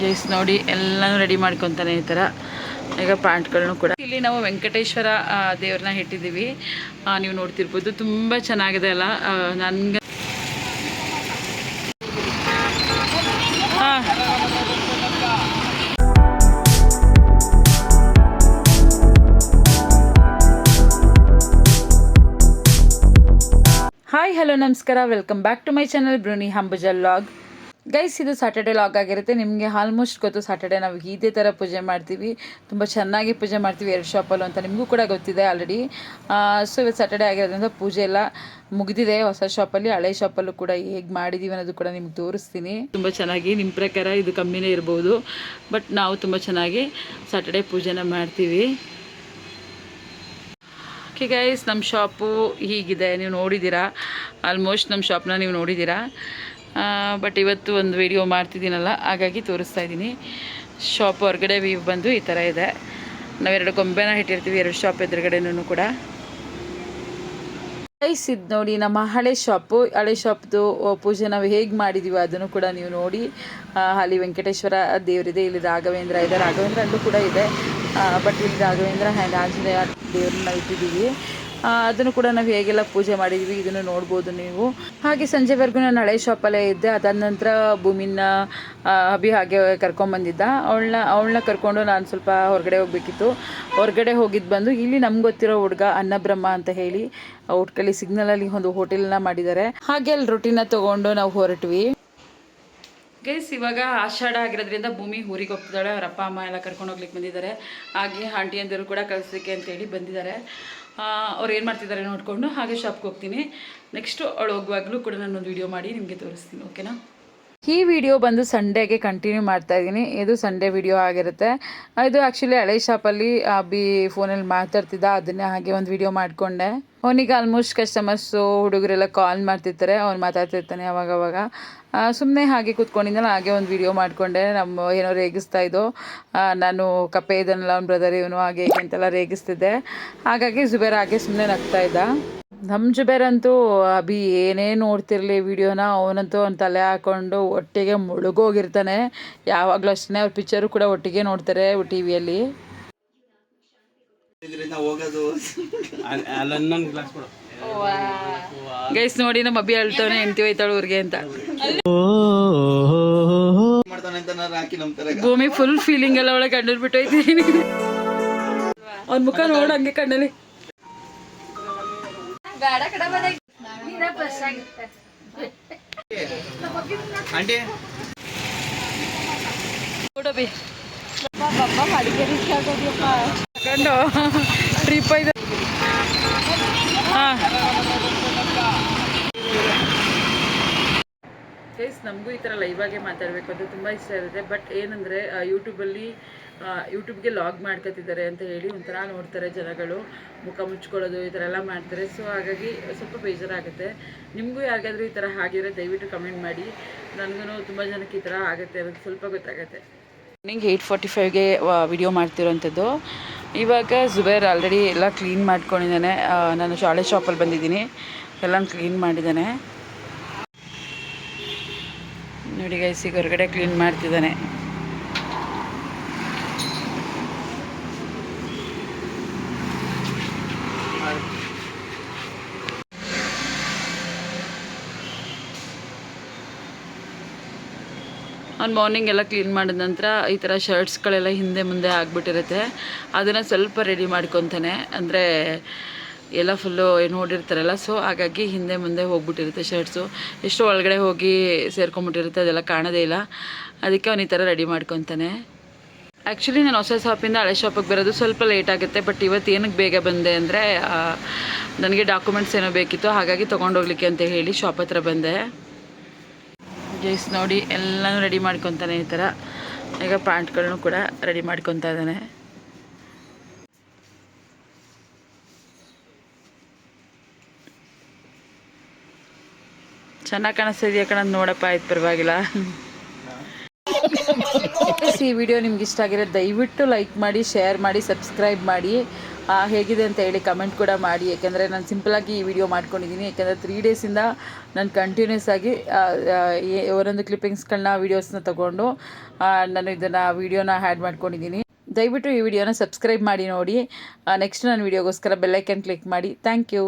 ಜೈಸ್ ನೋಡಿ ಎಲ್ಲನೂ ರೆಡಿ ಮಾಡ್ಕೊತಾನೆ ಈ ಥರ ಈಗ ಪ್ಯಾಂಟ್ಗಳನ್ನು ಕೂಡ. ಇಲ್ಲಿ ನಾವು ವೆಂಕಟೇಶ್ವರ ದೇವ್ರನ್ನ ಇಟ್ಟಿದ್ದೀವಿ. ನೀವು ನೋಡ್ತಿರ್ಬೋದು, ತುಂಬ ಚೆನ್ನಾಗಿದೆ ಅಲ್ಲ. ನನಗೆ ಹಾಯ್ ಹಲೋ ನಮಸ್ಕಾರ. Welcome back to my channel Brunei ಹಂಬುಜಲ್ ಲಾಗ್ ಗೈಸ್ ಇದು ಸಾಟರ್ಡೆ ಲಾಗ್ ಆಗಿರುತ್ತೆ. ನಿಮಗೆ ಆಲ್ಮೋಸ್ಟ್ ಗೊತ್ತು ಸಾಟರ್ಡೆ ನಾವು ಇದೇ ಥರ ಪೂಜೆ ಮಾಡ್ತೀವಿ. ತುಂಬ ಚೆನ್ನಾಗಿ ಪೂಜೆ ಮಾಡ್ತೀವಿ ಎರಡು ಶಾಪಲ್ಲೂ ಅಂತ. ನಿಮಗೂ ಕೂಡ ಗೊತ್ತಿದೆ ಆಲ್ರೆಡಿ ಸೊ ಇವತ್ತು ಸಾಟರ್ಡೆ ಆಗಿರೋದ್ರಿಂದ ಪೂಜೆ ಎಲ್ಲ ಮುಗಿದಿದೆ ಹೊಸ ಶಾಪಲ್ಲಿ ಹಳೆ ಶಾಪಲ್ಲೂ ಕೂಡ ಹೇಗೆ ಮಾಡಿದ್ದೀವಿ ಅನ್ನೋದು ಕೂಡ ನಿಮ್ಗೆ ತೋರಿಸ್ತೀನಿ. ತುಂಬ ಚೆನ್ನಾಗಿ ನಿಮ್ಮ ಪ್ರಕಾರ ಇದು ಕಮ್ಮಿನೇ ಇರ್ಬೋದು. ಬಟ್ ನಾವು ತುಂಬ ಚೆನ್ನಾಗಿ ಸಾಟರ್ಡೆ ಪೂಜೆನ ಮಾಡ್ತೀವಿ. ಓಕೆ ಗೈಸ್ ನಮ್ಮ ಶಾಪು ಹೀಗಿದೆ. ನೀವು ನೋಡಿದ್ದೀರಾ? ಆಲ್ಮೋಸ್ಟ್ ನಮ್ಮ ಶಾಪ್ನ ನೀವು ನೋಡಿದ್ದೀರಾ? ಬಟ್ ಇವತ್ತು ಒಂದು ವಿಡಿಯೋ ಮಾಡ್ತಿದ್ದೀನಲ್ಲ, ಹಾಗಾಗಿ ತೋರಿಸ್ತಾ ಇದ್ದೀನಿ. ಶಾಪ್ ಹೊರಗಡೆ ವ್ಯೂ ಬಂದು ಈ ಥರ ಇದೆ. ನಾವೆರಡು ಗೊಂಬೆನ ಇಟ್ಟಿರ್ತೀವಿ, ಎರಡು ಶಾಪ್ ಎದುರುಗಡೆನೂ ಕೂಡ. ಗೈಸ್ ಇದು ನೋಡಿ ನಮ್ಮ ಹಳೆ ಶಾಪು ಹಳೆ ಶಾಪ್ದು ಪೂಜೆ ನಾವು ಹೇಗೆ ಮಾಡಿದ್ದೀವಿ ಅದನ್ನು ಕೂಡ ನೀವು ನೋಡಿ. ಅಲ್ಲಿ ವೆಂಕಟೇಶ್ವರ ದೇವರಿದೆ, ಇಲ್ಲಿ ರಾಘವೇಂದ್ರ ಇದೆ. ರಾಘವೇಂದ್ರ ಅಲ್ಲೂ ಕೂಡ ಇದೆ. ಬಟ್ ಇಲ್ಲಿ ರಾಘವೇಂದ್ರ ಆ್ಯಂಡ್ ಆಂಜನೇಯ ದೇವ್ರನ್ನ ಇಟ್ಟಿದ್ದೀವಿ. ಅದನ್ನು ಕೂಡ ನಾವು ಹೇಗೆಲ್ಲ ಪೂಜೆ ಮಾಡಿದ್ವಿ, ಇದನ್ನು ನೋಡ್ಬೋದು ನೀವು. ಹಾಗೆ ಸಂಜೆವರೆಗೂ ನಾನು ಹಳೆ ಶಾಪಲ್ಲೇ ಇದ್ದೆ, ಅದಾದ ನಂತರ ಭೂಮಿನ ಅಭಿ ಹಾಗೆ ಕರ್ಕೊಂಬಂದಿದ್ದ ಅವಳನ್ನ ಅವಳನ್ನ ಕರ್ಕೊಂಡು ನಾನು ಸ್ವಲ್ಪ ಹೊರಗಡೆ ಹೋಗ್ಬೇಕಿತ್ತು. ಹೊರಗಡೆ ಹೋಗಿದ್ದು ಬಂದು, ಇಲ್ಲಿ ನಮ್ಗೆ ಗೊತ್ತಿರೋ ಹುಡುಗ ಅನ್ನಬ್ರಹ್ಮ ಅಂತ ಹೇಳಿ ಔಟ್ಕಲ್ಲಿ ಸಿಗ್ನಲಲ್ಲಿ ಒಂದು ಹೋಟೆಲ್ನ ಮಾಡಿದ್ದಾರೆ. ಹಾಗೆ ಅಲ್ಲಿ ರೊಟ್ಟಿನ ತಗೊಂಡು ನಾವು ಹೊರಟ್ವಿ. ಗೈಸ್ ಇವಾಗ ಆಷಾಢ ಆಗಿರೋದ್ರಿಂದ ಭೂಮಿ ಊರಿಗೆ ಹೋಗ್ತಿದ್ದಾಳೆ. ಅವ್ರ ಅಪ್ಪ, ಅಮ್ಮ ಎಲ್ಲ ಕರ್ಕೊಂಡು ಹೋಗ್ಲಿಕ್ಕೆ ಬಂದಿದ್ದಾರೆ. ಹಾಗೆ ಆಂಟಿ ಅಂದರು ಕೂಡ ಕಳಿಸ್ಲಿಕ್ಕೆ ಅಂತೇಳಿ ಬಂದಿದ್ದಾರೆ. ಅವ್ರು ಏನು ಮಾಡ್ತಿದ್ದಾರೆ ನೋಡಿಕೊಂಡು ಹಾಗೆ ಶಾಪ್ಗೆ ಹೋಗ್ತೀನಿ. ನೆಕ್ಸ್ಟು ಅವಳು ಹೋಗುವಾಗಲೂ ಕೂಡ ನಾನೊಂದು ವಿಡಿಯೋ ಮಾಡಿ ನಿಮಗೆ ತೋರಿಸ್ತೀನಿ. ಓಕೆನಾ ಈ ವಿಡಿಯೋ ಬಂದು ಸಂಡೇಗೆ ಕಂಟಿನ್ಯೂ ಮಾಡ್ತಾ ಇದ್ದೀನಿ. ಇದು ಸಂಡೇ ವಿಡಿಯೋ ಆಗಿರುತ್ತೆ. ಇದು ಆ್ಯಕ್ಚುಲಿ ಹಳೆ ಶಾಪಲ್ಲಿ ಅಬ್ಬಿ ಫೋನಲ್ಲಿ ಮಾತಾಡ್ತಿದ್ದ, ಅದನ್ನೇ ಹಾಗೆ ಒಂದು ವಿಡಿಯೋ ಮಾಡಿಕೊಂಡೆ. ಅವನಿಗೆ ಆಲ್ಮೋಸ್ಟ್ ಕಸ್ಟಮರ್ಸು ಹುಡುಗರೆಲ್ಲ ಕಾಲ್ ಮಾಡ್ತಿರ್ತಾರೆ, ಅವ್ನು ಮಾತಾಡ್ತಿರ್ತಾನೆ ಅವಾಗ ಅವಾಗ ಸುಮ್ಮನೆ ಹಾಗೆ ಕೂತ್ಕೊಂಡಿದ್ದಲ್ಲ, ಹಾಗೆ ಒಂದು ವಿಡಿಯೋ ಮಾಡಿಕೊಂಡೆ. ನಮ್ಮ ಏನೋ ರೇಗಿಸ್ತಾ ಇದ್ದೋ ನಾನು ಕಪ್ಪೆ ಇದನ್ನೆಲ್ಲ ಅವ್ನ ಬ್ರದರ್ ಇವನು ಹಾಗೆ ಹೀಗೆ ಅಂತೆಲ್ಲ ರೇಗಿಸ್ತಿದ್ದೆ. ಹಾಗಾಗಿ ಜುಬೇರ್ ಹಾಗೆ ಸುಮ್ಮನೆ ನಗ್ತಾ ಇದ್ದ. ನಮ್ಮ ಜುಬೇರ್ ಅಂತೂ ಅಭಿ ಏನೇ ನೋಡ್ತಿರ್ಲಿ ವಿಡಿಯೋನ ಅವನಂತೂ ಅವ್ನ ತಲೆ ಹಾಕೊಂಡು ಒಟ್ಟಿಗೆ ಮುಳುಗೋಗಿರ್ತಾನೆ. ಯಾವಾಗಲೂ ಅಷ್ಟೇ ಅವ್ರ ಪಿಕ್ಚರು ಕೂಡ ಒಟ್ಟಿಗೆ ನೋಡ್ತಾರೆ ಟಿ ವಿಯಲ್ಲಿ. ಗೈಸ್ ನೋಡಿ ನಮ್ಮ ಅಭಿ ಹೇಳ್ತಾನೆ ಹೆಂಡ್ತಿ ಹೋಯ್ತಾಳು ಊರಿಗೆ ಅಂತ. ಭೂಮಿ ಫುಲ್ ಫೀಲಿಂಗ್ ಎಲ್ಲ ಒಳಗೆ ಕಂಡು ಬಿಟ್ಟು ಹೋಯ್ತೀನಿ ಅವ್ನ ಮುಖ ನೋಡು ಹಂಗೆ ಕಣ್ಣಲ್ಲಿ ಆಂಟಿ ನೋಡಬಿ ಕಂಡು ಟ್ರಿಪ್ ಇದೆ ಹಾಂ. ಗೈಸ್ ನಮಗೂ ಈ ಥರ ಲೈವಾಗೆ ಮಾತಾಡಬೇಕು ಅಂತ ತುಂಬ ಇಷ್ಟ ಇರುತ್ತೆ. ಬಟ್ ಏನಂದರೆ ಯೂಟ್ಯೂಬಲ್ಲಿ ಯೂಟ್ಯೂಬ್ಗೆ ಲಾಗ್ ಮಾಡ್ಕೊತಿದ್ದಾರೆ ಅಂತ ಹೇಳಿ ಒಂಥರ ನೋಡ್ತಾರೆ ಜನಗಳು. ಮುಖ ಮುಚ್ಕೊಳ್ಳೋದು ಈ ಥರ ಎಲ್ಲ ಮಾಡ್ತಾರೆ. ಸೊ ಹಾಗಾಗಿ ಸ್ವಲ್ಪ ಬೇಜಾರಾಗುತ್ತೆ. ನಿಮಗೂ ಯಾರಿಗಾದರೂ ಈ ಥರ ಆಗಿದ್ರೆ ದಯವಿಟ್ಟು ಕಮೆಂಟ್ ಮಾಡಿ. ನನಗೂ ತುಂಬ ಜನಕ್ಕೆ ಈ ಥರ ಆಗುತ್ತೆ ಅನ್ನೋದು ಸ್ವಲ್ಪ ಗೊತ್ತಾಗುತ್ತೆ. ಮಾರ್ನಿಂಗ್ ಏಯ್ಟ್ ಫಾರ್ಟಿ ಫೈವ್ಗೆ ವಿಡಿಯೋ ಮಾಡ್ತಿರೋಂಥದ್ದು. ಇವಾಗ ಜುಬೇರ್ ಆಲ್ರೆಡಿ ಎಲ್ಲ ಕ್ಲೀನ್ ಮಾಡ್ಕೊಂಡಿದ್ದಾನೆ. ನಾನು ಶಾಲೆ ಶಾಪಲ್ಲಿ ಬಂದಿದ್ದೀನಿ. ಎಲ್ಲ ಕ್ಲೀನ್ ಮಾಡಿದ್ದಾನೆ. ನೋಡಿ ಗೈಸ್ ಹೊರಗಡೆ ಕ್ಲೀನ್ ಮಾಡ್ತಿದ್ದಾನೆ. ಅವ್ನು ಮಾರ್ನಿಂಗ್ ಎಲ್ಲ ಕ್ಲೀನ್ ಮಾಡಿದ ನಂತರ ಈ ಥರ ಶರ್ಟ್ಸ್ಗಳೆಲ್ಲ ಹಿಂದೆ ಮುಂದೆ ಆಗಿಬಿಟ್ಟಿರುತ್ತೆ. ಅದನ್ನು ಸ್ವಲ್ಪ ರೆಡಿ ಮಾಡ್ಕೊತಾನೆ. ಅಂದರೆ ಎಲ್ಲ ಫುಲ್ಲು ನೋಡಿರ್ತಾರಲ್ಲ ಸೊ ಹಾಗಾಗಿ ಹಿಂದೆ ಮುಂದೆ ಹೋಗ್ಬಿಟ್ಟಿರುತ್ತೆ ಶರ್ಟ್ಸು ಎಷ್ಟು ಒಳಗಡೆ ಹೋಗಿ ಸೇರ್ಕೊಂಬಿಟ್ಟಿರುತ್ತೆ ಅದೆಲ್ಲ ಕಾಣೋದೇ ಇಲ್ಲ. ಅದಕ್ಕೆ ಅವ್ನು ಈ ಥರ ರೆಡಿ ಮಾಡ್ಕೊತಾನೆ. ಆ್ಯಕ್ಚುಲಿ ನಾನು ಹೊಸ ಶಾಪಿಂದ ಹಳೆ ಶಾಪಿಗೆ ಬರೋದು ಸ್ವಲ್ಪ ಲೇಟ್ ಆಗುತ್ತೆ ಬಟ್ ಇವತ್ತು ಏನಕ್ಕೆ ಬೇಗ ಬಂದೆ ಅಂದರೆ ನನಗೆ ಡಾಕ್ಯುಮೆಂಟ್ಸ್ ಏನೋ ಬೇಕಿತ್ತು, ಹಾಗಾಗಿ ತೊಗೊಂಡೋಗ್ಲಿಕ್ಕೆ ಅಂತ ಹೇಳಿ ಶಾಪ್ ಹತ್ರ ಬಂದೆ. ಜೈಸ್ ನೋಡಿ, ಎಲ್ಲನೂ ರೆಡಿ ಮಾಡ್ಕೊತಾನೆ ಈ ಥರ ಈಗ ಪ್ಯಾಂಟ್ಗಳನ್ನೂ ಕೂಡ ರೆಡಿ ಮಾಡ್ಕೊತಾ ಇದ್ದಾನೆ. ಚೆನ್ನಾಗಿ ಕಾಣಿಸ್ತಾ ಕಣ? ನೋಡಪ್ಪ, ಆಯ್ತು, ಪರವಾಗಿಲ್ಲ. ಈ ವಿಡಿಯೋ ನಿಮ್ಗೆ ಇಷ್ಟ ಆಗಿರೋ ದಯವಿಟ್ಟು ಲೈಕ್ ಮಾಡಿ ಶೇರ್ ಮಾಡಿ ಸಬ್ಸ್ಕ್ರೈಬ್ ಮಾಡಿ. ಹೇಗಿದೆ ಅಂತ ಹೇಳಿ ಕಮೆಂಟ್ ಕೂಡ ಮಾಡಿ. ಯಾಕೆಂದರೆ ನಾನು ಸಿಂಪಲಾಗಿ ಈ ವಿಡಿಯೋ ಮಾಡ್ಕೊಂಡಿದ್ದೀನಿ ಯಾಕೆಂದರೆ ತ್ರೀ ಡೇಸಿಂದ ನಾನು ಕಂಟಿನ್ಯೂಸ್ ಆಗಿ ಒಂದೊಂದು ಕ್ಲಿಪ್ಪಿಂಗ್ಸ್ಗಳನ್ನ ವೀಡಿಯೋಸ್ನ ತೊಗೊಂಡು ನಾನು ಇದನ್ನು, ವೀಡಿಯೋನ ಹ್ಯಾಡ್ ಮಾಡ್ಕೊಂಡಿದ್ದೀನಿ ದಯವಿಟ್ಟು ಈ ವಿಡಿಯೋನ ಸಬ್ಸ್ಕ್ರೈಬ್ ಮಾಡಿ ನೋಡಿ. ನೆಕ್ಸ್ಟ್ ನನ್ನ ವೀಡಿಯೋಗೋಸ್ಕರ ಬೆಲ್ಲೈಕನ್ ಕ್ಲಿಕ್ ಮಾಡಿ. Thank you